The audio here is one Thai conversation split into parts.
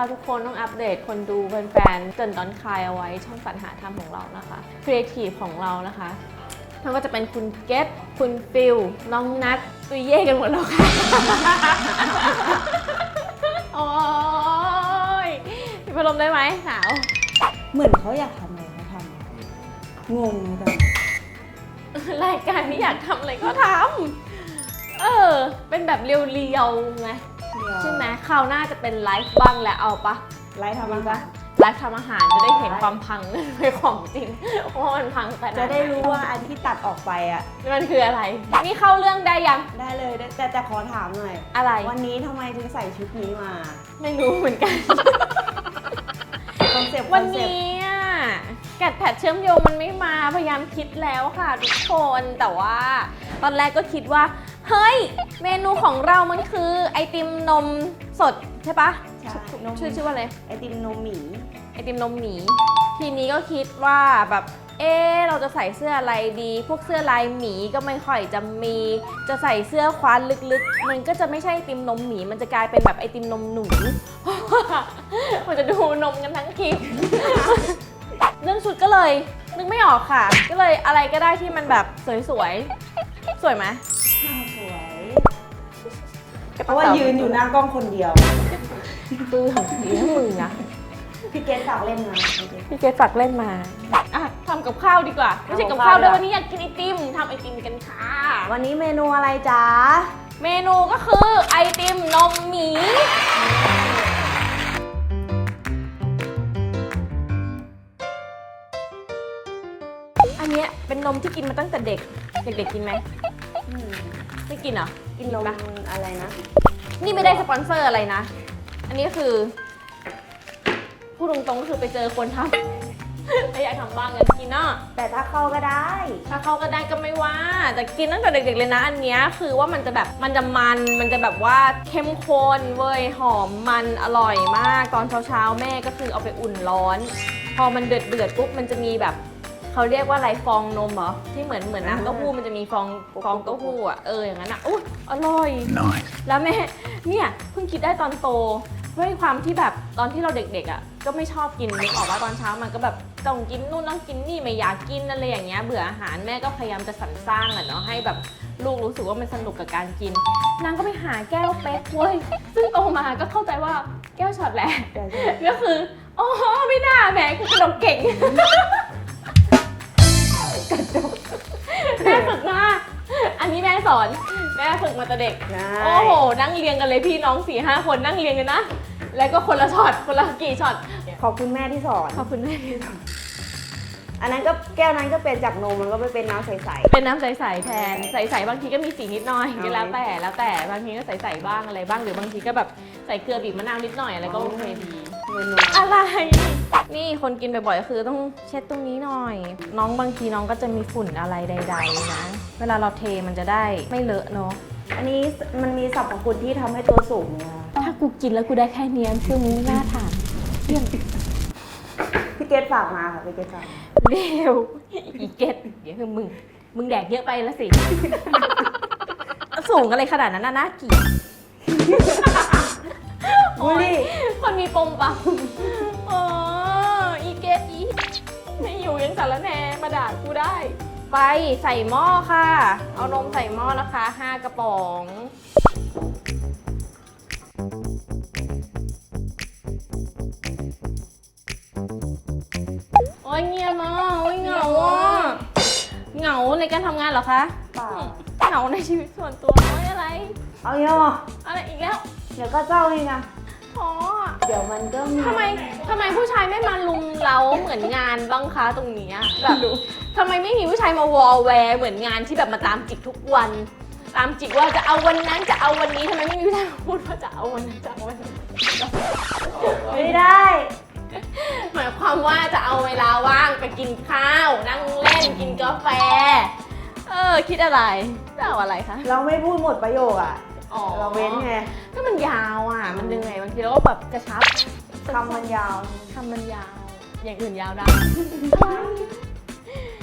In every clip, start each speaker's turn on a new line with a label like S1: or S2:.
S1: นะคะทุกคนต้องอัปเดตคนดูแฟนๆเกรินตอนคลายเอาไว้ช่องสรรหาธรรมของเรานะคะครีเอทีฟของเรานะคะมันก็จะเป็นคุณเกตคุณฟิลน้องนัทตุยเย่กันหมดแล้วค่ะโอ้ยมีพัดลมได้ไหมหนาว
S2: เหมือนเขาอยากทำอะไรเขาทำงงแบบ
S1: รายการนี้อยากทำอะไรก็ทำเออ เป็นแบบเรียวๆไง ใช่ไหมคราวหน้าจะเป็นไลฟ์บ้างแหละเอาปะ
S2: ไลฟ์ทำมันปะ
S1: ไลฟ์ทำอาหารจะได้เห็นความพังในของจริงว่ามันพังขนาดหน
S2: จะได้รู้ว่าอันที่ตัดออกไปอะ
S1: มันคืออะไร นี่เข้าเรื่องได้ยัง
S2: ได้เลยได้แต่แต่ขอถามหน่อย
S1: อะไร
S2: วันนี้ทำไมถึงใส่ชุดนี้มา
S1: ไม่รู้เหมือนกัน
S2: คอนเซปต์ค
S1: วั
S2: อนนเซปต์
S1: นี้อะแกดแพดเชื่อมโยงมันไม่มาพยายามคิดแล้วค่ะทุกคนแต่ว่า ตอนแรกก็คิดว่า เฮ้ย เมนูของเรามันคือไอติมนมสดใช่ปะ
S2: ใช่นม
S1: ชื่อชื่อว่าอะไร
S2: ไอติมนมหมี
S1: ไอติมนมหมี ทีนี้ก็คิดว่าแบบ เอ๊ะเราจะใส่เสื้ออะไรดี พวกเสื้อลายหมีก็ไม่ค่อยจะมี จะใส่เสื้อคว้านลึกๆ มันก็จะไม่ใช่ไอติมนมหมี มันจะกลายเป็นแบบไอติมนมหนู มันจะดูนมกันทั้งคลิป เรื่องชุดก็เลย นึกไม่ออกค่ะ ก็เลยอะไรก็ได้ที่มันแบบสวยๆ สวยไหม
S2: สวย เพราะว่ายืนอยู่หน้ากล้องคนเดียว
S1: ปื้มดีทั้งมึงนะ
S2: พี่เกณฝากเล่นนะพี่เกณ
S1: พี่เกดฝากเล่นมา อะทำกับข้าวดีกว่า ไม่ใช่กับข้าวด้วยวันนี้อยากกินไอติมทำไอติมกันค่ะ
S2: วันนี้เมนูอะไรจ๊ะ
S1: เมนูก็คือไอติมนมหมีอันเนี้ยเป็นนมที่กินมาตั้งแต่เด็ก เด็กๆกินไหม
S2: อืม
S1: ไม่กินเหรอ
S2: กินนม
S1: ปะ
S2: อะไรนะ
S1: นี่ไม่ได้สปอนเซอร์อะไรนะ อันนี้คือ พูดตรงๆก็คือไปเจอคนทำแล้วอยากทำบ้างกันกินเนาะ
S2: แต่ถ้าเข้าก็ได้
S1: ถ้าเขาก็ได้ก็ไม่ว่า แต่กินตั้งแต่เด็กๆเลยนะ อันเนี้ยคือว่ามันจะแบบมันจะมัน มันจะแบบว่าเข้มข้นเว้ยหอมมันอร่อยมาก ตอนเช้าๆแม่ก็คือเอาไปอุ่นร้อน พอมันเดือดเดือดๆปุ๊บมันจะมีแบบ เขาเรียกว่าอะไรฟองนมเหรอที่เหมือนเหมือนน้ำเต้าหู้มันจะมีฟองฟองเต้าหู้อะเอออย่างนั้นอะอุ้ยอร่อย
S3: Nice.
S1: แล้วแม่เนี่ยเพิ่งคิดได้ตอนโตด้วยความที่แบบตอนที่เราเด็กๆอะก็ไม่ชอบกินนึกออกว่าตอนเช้ามันก็แบบต้องกินนู่นต้องกินนี่ไม่อยากกินอะไรอย่างเงี้ยเบื่ออาหารแม่ก็พยายามจะสรรสร้างอะเนาะให้แบบลูกรู้สึกว่ามันสนุกกับการกิน นางก็ไปหาแก้วเป๊กเว้ยซึ่งโตมาก็เข้าใจว่าแก้วช็อตแหละก็คืออ๋อไม่น่าแหมกูกระดกเก่ง สอนแม่ฝึกมาแต่เด็ก
S2: ได้
S1: โอ้โห นั่งเรียงกันเลยพี่น้องสี่ห้าคนนั่งเรียงกันนะ แล้วก็คนละช็อตคนละกี่ช็อต
S2: ขอบคุณแม่ที่สอน
S1: ขอบคุณแม่
S2: อันนั้นก็แก้วนั้นก็เป็นจากนมมันก็ไปเป็นน้ำใส
S1: เป็นน้ำใสๆแทนใสๆบางทีก็มีสีนิดหน่อย
S2: เอา
S1: ก็แล้วแต่แล้วแต่บางทีก็ใสๆบ้างอะไรบ้างหรือบางทีก็แบบใส่เกลือบีบมะนาวนิดหน่อยอะไรก็โอเคดี
S2: ๆ เมนู
S1: อะไร นี่คนกินบ่อยๆก็คือต้องเช็ดตรงนี้หน่อย น้องบางทีน้องก็จะมีฝุ่นอะไรใด ๆ นะ เวลาเราเทมันจะได้ไม่เลอะเนาะ
S2: อันนี้มันมีสรรพคุณที่ทำให้ตัวสูงนะ
S1: ถ้ากูกินแล้วกูได้แค่เนี้ยคือมึงไม่น่าถามเยี่ยม
S2: พี่เกดฝากมาค่ะพี่เกดฝากมา
S1: เร็วอีเก็ตเดี๋ยวคือมึง มึงแดกเยอะไปแล้วสิ สูงอะไรขนาดนั้นน่ะน่าเกลียด
S2: บูลลี่
S1: คนมีปมปะอ๋ออีเก็ตอีไม่อยู่ยังสารแหนมาด่ากูได้ ไปใส่หม้อค่ะ เอานมใส่หม้อนะคะ5กระป๋องโอ้ยเงียบมากโอ้ยเหงาอะเหงาในการทำงานเหรอคะ
S2: เปล่า
S1: เหงาในชีวิตส่วนตัวโอ้ยอะไร
S2: เอาเนาะ
S1: อะไรอีกแล้ว
S2: เดี๋ยวก็เจ้านี่นะ
S1: อ๋อ
S2: เดี๋ยวมันก็มี
S1: ทำไมทำไมผู้ชายไม่มาลุมเราเหมือนงานบ้างคะตรงเนี้ยแบบทำไมไม่มีผู้ชายมาวอลแวร์เหมือนงานที่แบบมาตามจิกทุกวัน ตามจิกว่าจะเอาวันนั้นจะเอาวันนี้ทำไมไม่มีผู้ชายมาพูดว่าจะเอาวันนั้นจะเอาวันนี้
S2: ไม่ได้
S1: หมายความว่าจะเอาเวลาว่างไปกินข้าว นั่งเล่นกินกาแฟ เออ คิดอะไรจะเอาอะไรคะ
S2: เราไม่พูดหมดประโยคอะ
S1: อ๋อ
S2: เราเว้นไง
S1: ก็มันยาวอะ มันเหนื่อยบางทีเราก็แบบกระชับ
S2: คำมันยาว
S1: คำมันยาว อย่างอื่นยาวได้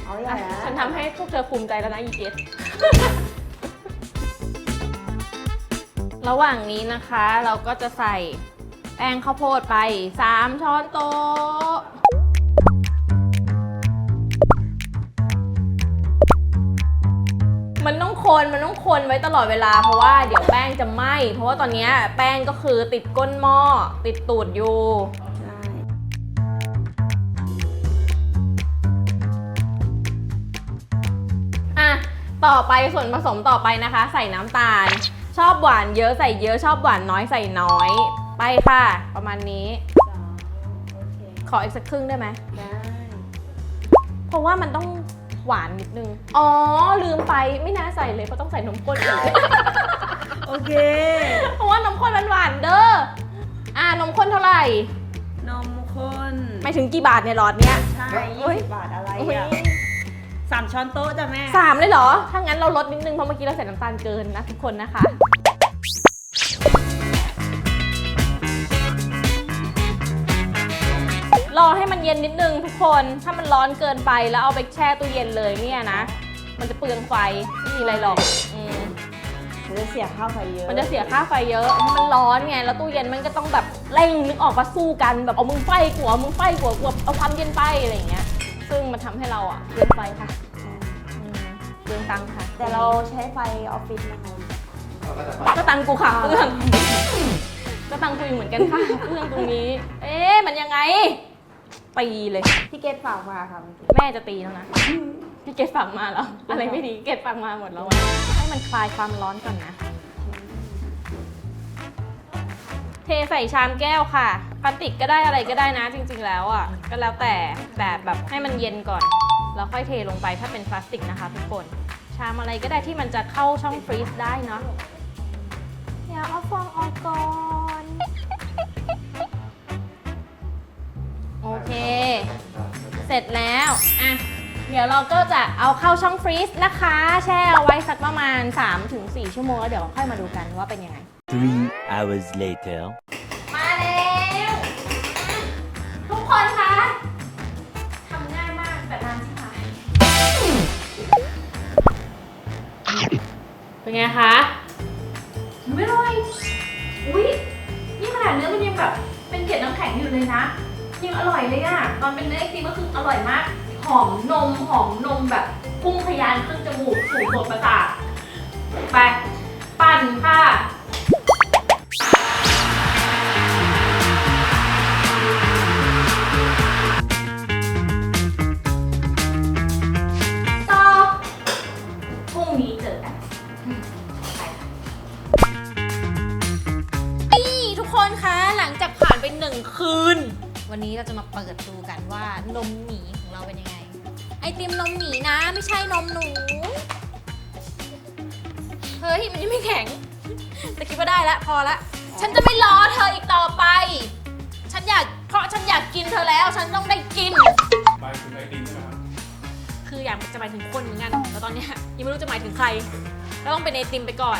S2: เอาอย่าง
S1: อะ
S2: นั้น
S1: ฉันทำให้พวกเธอภูมิใจแล้วนะอีเกสระหว่างนี้นะคะเราก็จะใส่แป้งข้าวโพดไป 3 ช้อนโต๊ะ มันต้องคนมันต้องคนไว้ตลอดเวลา เพราะว่าเดี๋ยวแป้งจะไหม้เพราะว่าตอนเนี้ยแป้งก็คือติดก้นหม้อติดตูดอยู่
S2: ใช่
S1: อะต่อไปส่วนผสมต่อไปนะคะ ใส่น้ำตาล ชอบหวานเยอะใส่เยอะชอบหวานน้อยใส่น้อย ไปค่ะ ประมาณนี้
S2: สองโอเค
S1: ขออีกสักครึ่งได้ไหม
S2: ได้
S1: เพราะว่ามันต้อง หวานนิดนึง อ๋อ ลืมไปไม่น่าใส่เลยเพราะต้องใส่นมข้นอีก
S2: โอเค
S1: เพราะว่านมข้นมันหวานเด้อ อ่านมข้นเท่าไหร่
S2: นมข้น
S1: ไม่ถึงกี่บาทเนี่ยหลอดเนี้ย
S2: ใช่
S1: เฮ้ย
S2: ยี่สิบบาทอะไร
S1: อุ๊ย
S2: อะสามช้อนโต๊ะจ้ะแม่
S1: สามเลยเหรอ ถ้างั้นเราลดนิดนึงเพราะเมื่อกี้เราใส่น้ำตาลเกินนะทุกคนนะคะ รอให้มันเย็นนิดนึงทุกคน ถ้ามันร้อนเกินไปแล้วเอาไปแช่ตู้เย็นเลยเนี่ยนะ มันจะเปลืองไฟไม่มีอะไรหรอกอืม
S2: มันจะเสียค่าไฟเยอะ
S1: มันจะเสียค่าไฟเยอะเพราะมันร้อนไง แล้วตู้เย็นมันก็ต้องแบบเร่งนึกออกมาสู้กันแบบเอามึงไฟกลัวมึงไฟกลัวกลัวเอาความเย็นไปอะไรอย่างเงี้ย ซึ่งมันทำให้เราอะเปลืองไฟค่ะอืมเปลืองตังค์ค่ะ
S2: แต่เราใช้ไฟออฟฟิศนะคะ
S1: ก็ตังค์กูค่ะเปลืองก็ตังค์กูอยู่เหมือนกันค่ะเปลืองตรงนี้ เอ๊ะมันยังไง ตีเลย
S2: พี่เกดฝากมาค่ะเมื่อกี้
S1: แม่จะตีแล้วนะ พี่เกดฝังมาแล้ว อะไรไม่ดีเกดฝังมาหมดแล้วอะให้มันคลายความร้อนก่อนนะ เทใส่ชามแก้วค่ะพลาสติกก็ได้อะไรก็ได้นะ จริง ๆ แล้วอะก็แล้วแต่แต่แบบให้มันเย็นก่อน แล้วค่อยเทลงไปถ้าเป็นพลาสติกนะคะทุกคน ชามอะไรก็ได้ที่มันจะเข้าช่องฟรีซได้เนาะอย่าเอาฟองออกก่อน เสร็จแล้วอะเดี๋ยวเราก็จะเอาเข้าช่องฟรีซนะคะ แช่เอาไว้สักประมาณ 3-4 ชั่วโมงแล้วเดี๋ยวค่อยมาดูกันว่าเป็นยังไง
S3: Three hours later.
S1: มาแล้วทุกคนคะทำง่ายมากแต่นานใช่ไหมเป็นไงคะไม่อร่อยอุ้ยนี่ขนาดเนื้อมันยังแบบเป็นเกล็ดน้ำแข็งอยู่เลยนะ ยังอร่อยเลยอะตอนเป็นเนื้อไอติมก็คืออร่อยมาก หอมนมหอมนมแบบพุ่งทะยานขึ้นจมูกสู่โสดประสาทไป ปั่นค่ะ มหมีของเราเป็นยังไง ไอติมนมหมีนะ ไม่ใช่นมหนู เฮ้ย มันยังไม่แข็ง แต่คิดว่าได้แล้วพอละ ฉันจะไม่รอเธออีกต่อไป ฉันอยากเพราะฉันอยากกินเธอแล้ว ฉันต้องได้กิน
S4: ไปถึงไอติมใช่ไหมครับ
S1: คืออยากจะหมายถึงคนเหมือนกันแต่ตอนเนี้ยยังไม่รู้จะหมายถึงใครก็ต้องเป็นไอติมไปก่อน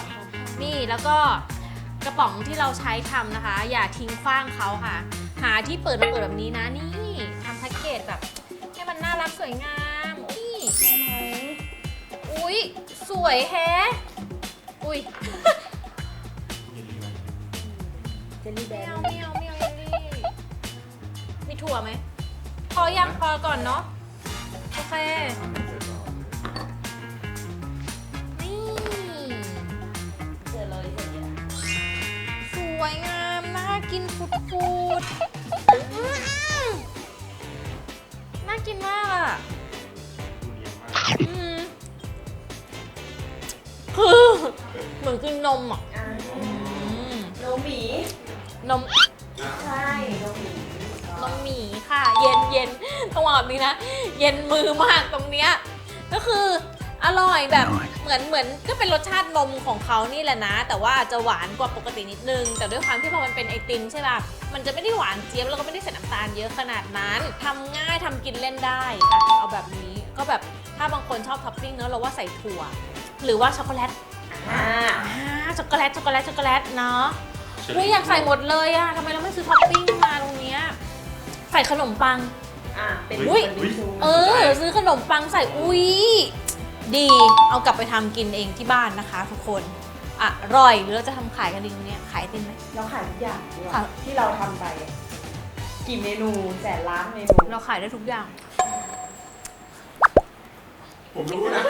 S1: นี่แล้วก็กระป๋องที่เราใช้ทำนะคะ อย่าทิ้งขว้างเขาค่ะ หาที่เปิดมาเปิดแบบนี้นะนี่ทำแพ็กเกจแบบ ให้มันน่ารักสวยงามนี่
S2: ได้ไหม
S1: อุ้ยสวยแฮะอุ้ย
S2: เจลลี่แบ
S1: ไม่
S2: น
S1: เอาไม่เอาไม่เอาเยลลี่มีถั่วไหมพอยังพอก่อนเนาะโอเค นี่
S2: เจอเลยเจอเลย
S1: สวยงามน่ากินฟุดฟูดๆ กินมากอะอืมคือเหมือนกินนมอะ
S2: อะ
S1: อืม
S2: โนหมี
S1: นม
S2: ใช่โนหมี
S1: นมหมีค่ะ เย็นเย็นต้องบอกแบบนี้นะ เย็นมือมากตรงเนี้ยก็คืออร่อยแบบ เหมือนเหมือนก็เป็นรสชาตินมของเขานี่แหละนะ แต่ว่าจะหวานกว่าปกตินิดนึง แต่ด้วยความที่พอมันเป็นไอติมใช่ป่ะมันจะไม่ได้หวานเจี๊ยบแล้วก็ไม่ได้ใส่น้ำตาลเยอะขนาดนั้นทำง่ายทำกินเล่นได้อะเอาแบบนี้ก็แบบถ้าบางคนชอบท็อปปิ้งเนอะเราว่าใส่ถั่ว หรือว่าช็อกโกแลต
S2: อ่า
S1: อ่าช็อกโกแลตช็อกโกแลตช็อกโกแลตเนาะ อุ้ยอยากใส่หมดเลยอะทำไมเราไม่ซื้อท็อปปิ้งมาตรงเนี้ยใส่ขนมปัง
S2: อะเป็น
S1: อุ๊ย
S2: เป็นชู
S1: เออ ซื้อขนมปังใส่อุ้ย ดีเอากลับไปทำกินเองที่บ้านนะคะ ทุกคนอร่อยหรือเราจะทำขายกันดีตรงเนี้ยขายไอติมไหม
S2: เราขายทุกอย่างดีกว่า
S1: ค่ะ
S2: ที่เราทำไป กี่เมนูแสนล้านเมนู
S1: เราขายได้ทุกอย่าง
S4: ผมรู้นะ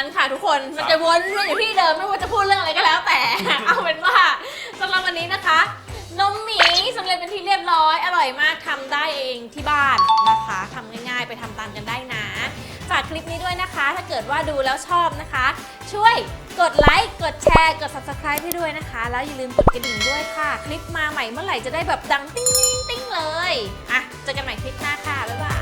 S1: นั้นค่ะทุกคนมันจะวนเวียนอยู่ที่เดิมไม่ว่าจะพูดเรื่องอะไรก็แล้วแต่ เอาเป็นว่าสำหรับวันนี้นะคะนมหมีสำเร็จเป็นที่เรียบร้อย อร่อยมากทำได้เองที่บ้านนะคะทำง่ายๆ ไปทำตามกันได้นะฝากคลิปนี้ด้วยนะคะ ถ้าเกิดว่าดูแล้วชอบนะคะ ช่วยกดไลค์กดแชร์ กด subscribe ให้ด้วยนะคะ แล้วอย่าลืมกดกระดิ่งด้วยค่ะ คลิปมาใหม่เมื่อไหร่จะได้แบบดังติ้งติ้งๆๆเลยอะเจอกันใหม่คลิปหน้าค่ะบ๊ายบาย